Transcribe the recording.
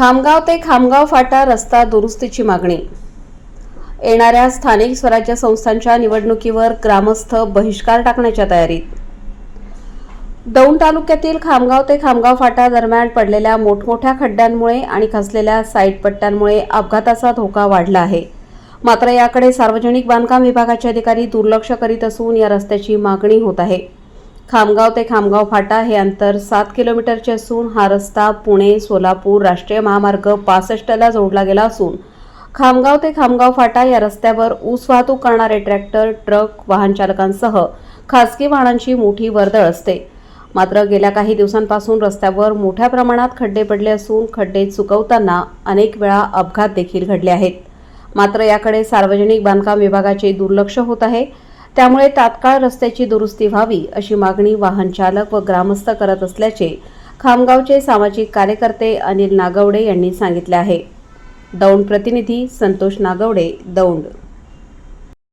खामगाव ते खामगाव फाटा रस्ता दुरुस्तीची मागणी. येणाऱ्या स्थानिक स्वराज्य संस्थांच्या निवडणुकीवर ग्रामस्थ बहिष्कार टाकण्याच्या तयारीत. दौंड तालुक्यातील खामगाव ते खामगाव फाटा दरम्यान पडलेल्या मोठमोठ्या खड्ड्यांमुळे आणि खचलेल्या साईट पट्ट्यांमुळे अपघाताचा धोका वाढला आहे. मात्र याकडे सार्वजनिक बांधकाम विभागाचे अधिकारी दुर्लक्ष करीत असून या रस्त्याची मागणी होत आहे. खामगाव ते खामगाव फाटा हे अंतर सात किलोमीटरचे असून हा रस्ता पुणे सोलापूर राष्ट्रीय महामार्ग पासष्टला जोडला गेला असून खामगाव ते खामगाव फाटा या रस्त्यावर ऊस वाहतूक करणारे ट्रॅक्टर ट्रक वाहन चालकांसह खासगी वाहनांची मोठी वर्दळ असते. मात्र गेल्या काही दिवसांपासून रस्त्यावर मोठ्या प्रमाणात खड्डे पडले असून खड्डे चुकवताना अनेक वेळा अपघात देखील घडले आहेत. मात्र याकडे सार्वजनिक बांधकाम विभागाचे दुर्लक्ष होत आहे. त्यामुळे तात्काळ रस्त्याची दुरुस्ती व्हावी अशी मागणी वाहन चालक व ग्रामस्थ करत असल्याचे खामगावचे सामाजिक कार्यकर्ते अनिल नागवडे यांनी सांगितले आहे. दौंड प्रतिनिधी संतोष नागवडे दौंड.